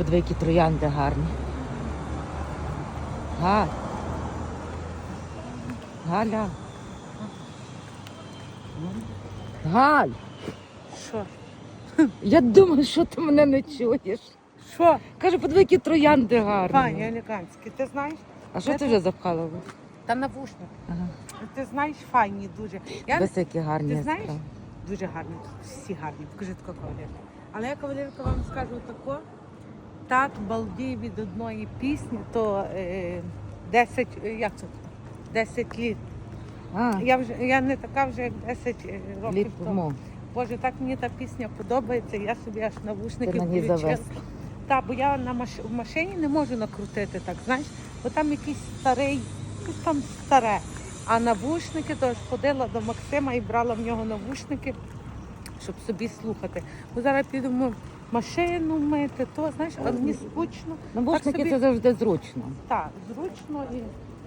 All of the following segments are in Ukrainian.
подиви, які троянди гарні. Галь. Галя. Галь. Що? Я думаю, що ти мене не чуєш. Що? Каже, подиви, які троянди гарні. Пані елегантські, ти знаєш? А що ти вже запхала? Та навушник. Ага. Ти знаєш, файні дуже. Я Дивись, які гарні. Ти знаєш? дуже гарні, всі гарні. Покажи таку кавалерку. Але я кавалерка вам скажу тако. Так балдію від одної пісні, то е, 10, е, як це? 10 літ. А, Я вже я не така вже як 10 е, років літ тому. тому. Боже, так мені та пісня подобається, я собі аж навушники Ти включила. завез. Бо я на маш... в машині не можу накрутити так, знаєш, бо там якийсь старий, щось там старе. А навушники, то ж ходила до Максима і брала в нього навушники, щоб собі слухати. Бо зараз підемо машину мити, то знаєш, а мені скучно. Навушники собі- це завжди зручно. Так, зручно і,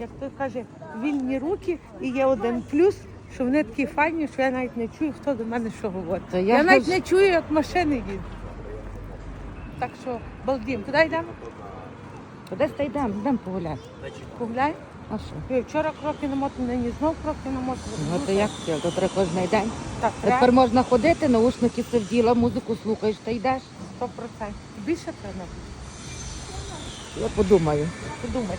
як той каже, вільні руки. І є один плюс, що вони такі файні, що я навіть не чую, хто до мене що говорить. Я я навіть не чую, як машини їдуть. Так що балдім. Куди йдемо? Кудись та йдемо, йдемо погуляти. Погуляй. А що? Я Вчора кроки намотані, нині знов кроки намотані. Ну, то як це? То треба кожен день. Так, Тепер можна ходити, наушники це вділа, музику слухаєш та йдеш. 100%. Більше треба. Я подумаю. Подумай.